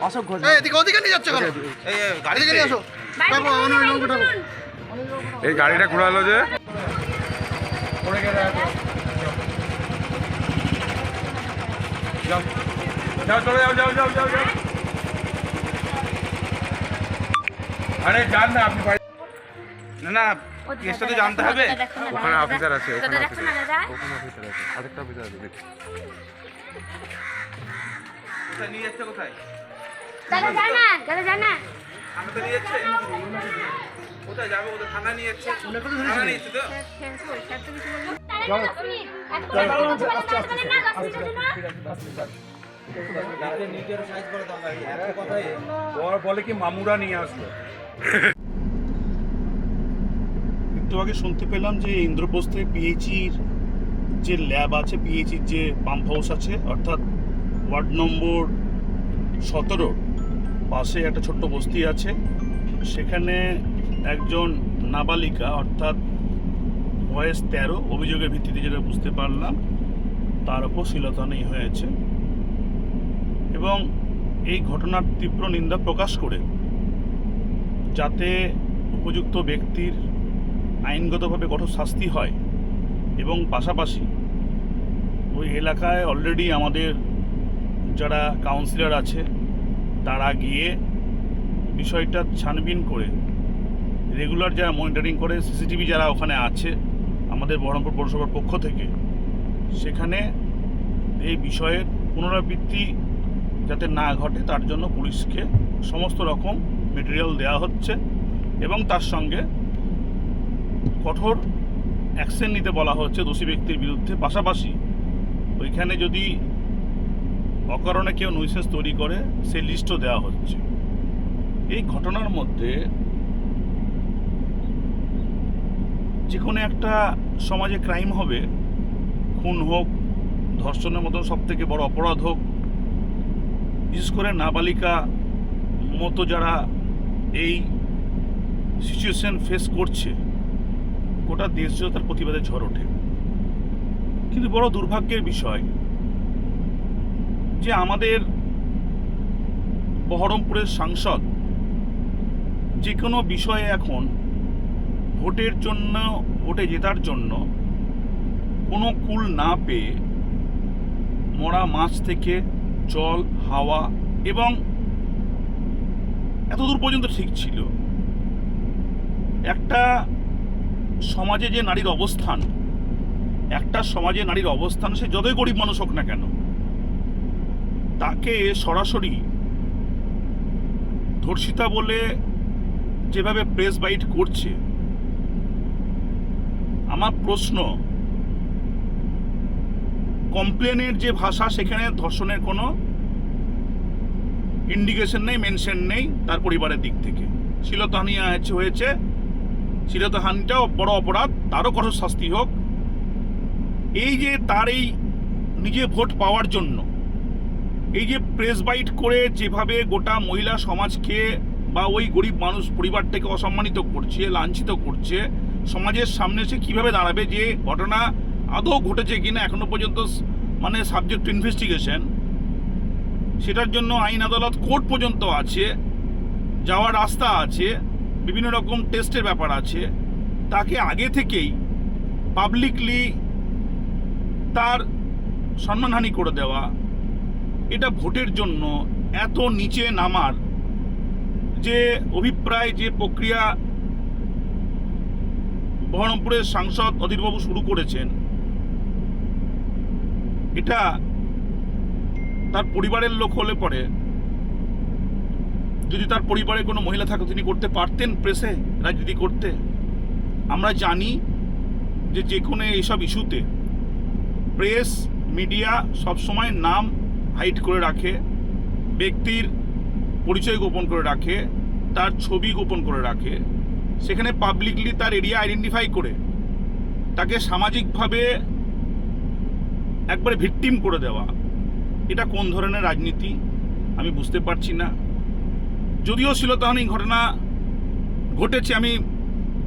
অশোক ঘোষ এই, গাড়িটা ঘোরালো যে যাও যাও চলে যাও যাও যাও যাও আরে যান না আপনি না না কেসটা তো জানতে হবে। ওখানে অফিসার আছে ওখানে দেখো না, দাদা। ওখানে অফিসার আছে। আরেকটা অফিসার আছে দেখি। কোথায় নিয়ে যাচ্ছে কোথায়? দাদা জানা দাদা জানা থানাতে নিয়ে যাচ্ছে। কোথায় যাবে? কোথায় থানা নিয়ে যাচ্ছে? থানা নিয়ে যাচ্ছে তো? বলে কি মামুরা নিয়ে আসলো? একটু আগে শুনতে পেলাম যে ইন্দ্রপ্রস্থে পিএইচির যে ল্যাব আছে পিএইচির যে পাম্প হাউস আছে, অর্থাৎ ওয়ার্ড নম্বর সতেরো, পাশে একটা ছোট্ট বস্তি আছে। সেখানে একজন নাবালিকা, অর্থাৎ বয়স তেরো, অভিযোগের ভিত্তিতে যেটা বুঝতে পারলাম, তার উপর শিলতানি হয়েছে। এবং এই ঘটনার তীব্র নিন্দা প্রকাশ করে যাতে উপযুক্ত ব্যক্তির আইনগতভাবে কঠোর শাস্তি হয় এবং পাশাপাশি ওই এলাকায় অলরেডি আমাদের যারা কাউন্সিলর আছে, তারা গিয়ে বিষয়টা ছানবিন করে রেগুলার যারা মনিটরিং করে সিসিটিভি যারা ওখানে আছে, আমাদের বহরমপুর পৌরসভার পক্ষ থেকে, সেখানে এই বিষয়ের পুনরাবৃত্তি যাতে না ঘটে, তার জন্য পুলিশকে সমস্ত রকম মেটেরিয়াল দেওয়া হচ্ছে এবং তার সঙ্গে কঠোর অ্যাকশন নিতে বলা হচ্ছে দোষী ব্যক্তির বিরুদ্ধে। পাশাপাশি ওইখানে যদি অকারণে কেউ নুইসেন্স তৈরি করে, সেই লিস্টও দেওয়া হচ্ছে। এই ঘটনার মধ্যে যে কোনো একটা সমাজে ক্রাইম হবে, খুন হোক, ধর্ষণের মতন সব থেকে বড় অপরাধ হোক, বিশেষ করে নাবালিকা মতো যারা এই সিচুয়েশন ফেস করছে গোটা দেশ জুড়ে তার প্রতিবাদে ঝড় ওঠে। কিন্তু বড় দুর্ভাগ্যের বিষয়, যে আমাদের বহরমপুরের সাংসদ যে কোনো বিষয়ে এখন ভোটের জন্য, ভোটে জেতার জন্য কোনো কুল না পেয়ে মরা মাছ থেকে জল, হাওয়া এবং এতদূর পর্যন্ত ঠিক ছিল। একটা সমাজে যে নারীর অবস্থান, একটা সমাজে নারীর অবস্থান, সে যতই গরিব মানুষ হোক না কেন, তাকে সরাসরি ধর্ষিতা বলে যেভাবে প্রেস বাইট করছে, আমার প্রশ্ন, কমপ্লেনের যে ভাষা সেখানে ধর্ষণের কোনো ইন্ডিকেশন নেই মেনশন নেই তার পরিবারের দিক থেকে। শিলতাহানি হয়েছে হয়েছে বড় অপরাধ, তারও কঠোর শাস্তি হোক। এই যে তার এই নিজে ভোট পাওয়ার জন্য, এই যে প্রেস বাইট করে যেভাবে গোটা মহিলা সমাজকে বা ওই গরিব মানুষ পরিবারটাকে অসম্মানিত করছে, লাঞ্ছিত করছে, সমাজের সামনে সে কীভাবে দাঁড়াবে যে ঘটনা আদৌ ঘটেছে কিনা এখনও পর্যন্ত মানে সাবজেক্ট ইনভেস্টিগেশন সেটার জন্য আইন আদালত কোর্ট পর্যন্ত আছে, যাওয়ার রাস্তা আছে বিভিন্ন রকম টেস্টের ব্যাপার আছে। তাকে আগে থেকেই পাবলিকলি তার সম্মানহানি করে দেওয়া, এটা ভোটের জন্য এত নিচে নামার যে অভিপ্রায়, যে প্রক্রিয়া বহরমপুরের সাংসদ অধীরবাবু শুরু করেছেন, এটা তার পরিবারের লোক হলে পরে যদি তার পরিবারে কোনো মহিলা থাকতো তিনি করতে পারতেন প্রেসে রাজনীতি করতে? আমরা জানি যে যে কোনো এইসব ইস্যুতে প্রেস মিডিয়া সবসময় নাম হাইড করে রাখে, ব্যক্তির পরিচয় গোপন করে রাখে, তার ছবি গোপন করে রাখে। সেখানে পাবলিকলি তার এরিয়া আইডেন্টিফাই করে, তাকে সামাজিকভাবে একবারে ভিকটিম করে দেওয়া। এটা কোন ধরনের রাজনীতি? আমি বুঝতে পারছি না। যদিও শিলতাহানি ঘটনা ঘটেছে, আমি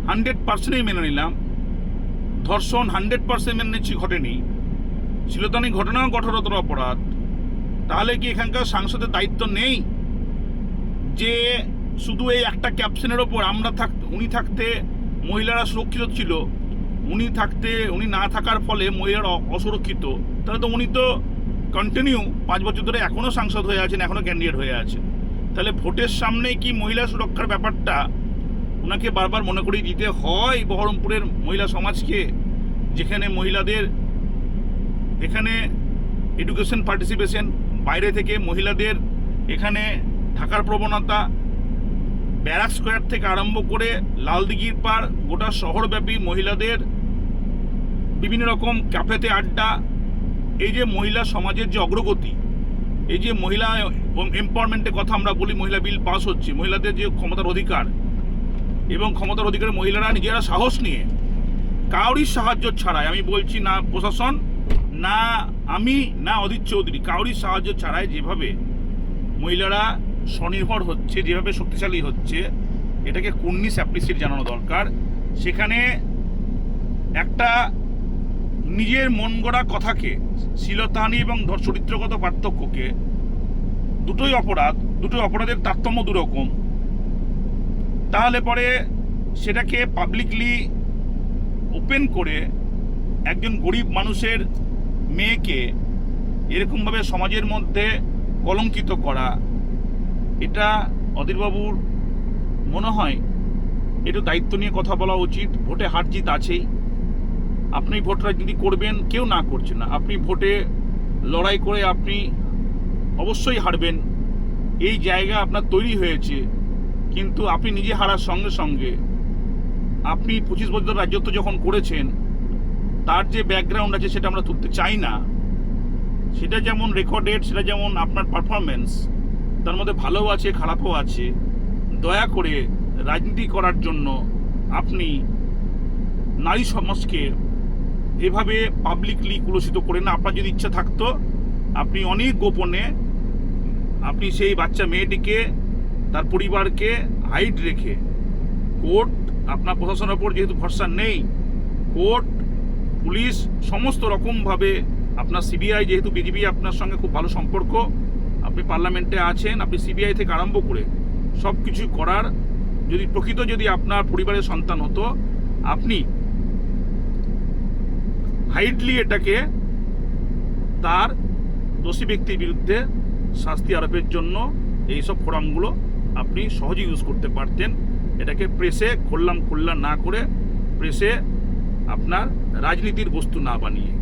হান্ড্রেড পার্সেন্টই মেনে নিলাম। ধর্ষণ হান্ড্রেড পার্সেন্ট মেনে নিচ্ছি, ঘটেনি। শিলতানি ঘটনাও কঠোরতর অপরাধ। তাহলে কি এখানকার সাংসদের দায়িত্ব নেই? যে শুধু এই একটা ক্যাপশনের ওপর আমরা থাক, উনি থাকতে মহিলারা সুরক্ষিত ছিল, উনি থাকতে, উনি না থাকার ফলে মহিলারা অসুরক্ষিত। তাহলে তো উনি তো কন্টিনিউ পাঁচ বছর ধরে এখনও সাংসদ হয়ে আছেন এখনও ক্যান্ডিডেট হয়ে আছে তাহলে ভোটের সামনে কি মহিলা সুরক্ষার ব্যাপারটা ওনাকে বারবার মনে করিয়ে দিতে হয় বহরমপুরের মহিলা সমাজকে? যেখানে মহিলাদের, এখানে এডুকেশন পার্টিসিপেশন বাইরে থেকে মহিলাদের এখানে থাকার প্রবণতা, ব্যারাক স্কোয়ার থেকে আরম্ভ করে লালদিঘির পার গোটা শহরব্যাপী মহিলাদের বিভিন্ন রকম ক্যাফেতে আড্ডা, এই যে মহিলা সমাজের যে অগ্রগতি এই যে মহিলা এম্পাওয়ারমেন্টের কথা আমরা বলি, মহিলা বিল পাস হচ্ছে, মহিলাদের যে ক্ষমতার অধিকার এবং ক্ষমতার অধিকারে মহিলারা নিজেরা সাহস নিয়ে কাউরির সাহায্য ছাড়াই, আমি বলছি না প্রশাসন, না আমি, না অদিত চৌধুরী কাউরির সাহায্য ছাড়াই যেভাবে মহিলারা স্বনির্ভর হচ্ছে, যেভাবে শক্তিশালী হচ্ছে, এটাকে কুর্নিশ অ্যাপ্রিসিয়েট জানানো দরকার। সেখানে একটা নিজের মন গড়া কথাকে শিলতাহানি এবং চরিত্রগত পার্থক্যকে, দুটোই অপরাধ, দুটোই অপরাধের তারতম্য দুরকম, তাহলে পরে সেটাকে পাবলিকলি ওপেন করে একজন গরিব মানুষের মেয়েকে এরকমভাবে সমাজের মধ্যে কলঙ্কিত করা, এটা অধীরবাবুর মনে হয়, একটু দায়িত্ব নিয়ে কথা বলা উচিত, ভোটে হার জিত আছেই। আপনি ভোট রাজনীতি করবেন, কেউ না করছে না। আপনি ভোটে লড়াই করে আপনি অবশ্যই হারবেন। এই জায়গা আপনার তৈরি হয়েছে, কিন্তু আপনি নিজে হারার সঙ্গে সঙ্গে আপনি পঁচিশ বছর রাজ্যত্ব যখন করেছেন, তার যে ব্যাকগ্রাউন্ড আছে সেটা আমরা তুলতে চাই না। সেটা যেমন রেকর্ডেড সেটা যেমন আপনার পারফরমেন্স তার মধ্যে ভালোও আছে, খারাপও আছে। দয়া করে রাজনীতি করার জন্য আপনি নারী সমাজকে এভাবে পাবলিকলি কুলসিত করে না। আপনার যদি ইচ্ছা থাকতো, আপনি অনেক গোপনে আপনি সেই বাচ্চা মেয়েটিকে, তার পরিবারকে হাইট রেখে কোর্ট আপনার প্রশাসনের ওপর যেহেতু ভরসা নেই কোর্ট পুলিশ সমস্ত রকমভাবে আপনার সিবিআই যেহেতু বিজেপি আপনার সঙ্গে খুব ভালো সম্পর্ক, আপনি পার্লামেন্টে আছেন, আপনি সিবিআই থেকে আরম্ভ করে সব কিছু করার যদি প্রকৃত যদি আপনার পরিবারের সন্তান হতো, আপনি হাইডলি এটাকে তার দোষী ব্যক্তির বিরুদ্ধে শাস্তি আরোপের জন্য এইসব ফোরামগুলো আপনি সহজে ইউজ করতে পারতেন। এটাকে প্রেসে খোল্লাম খোল্লা না করে প্রেসে আপনার রাজনীতির বস্তু না বানিয়ে।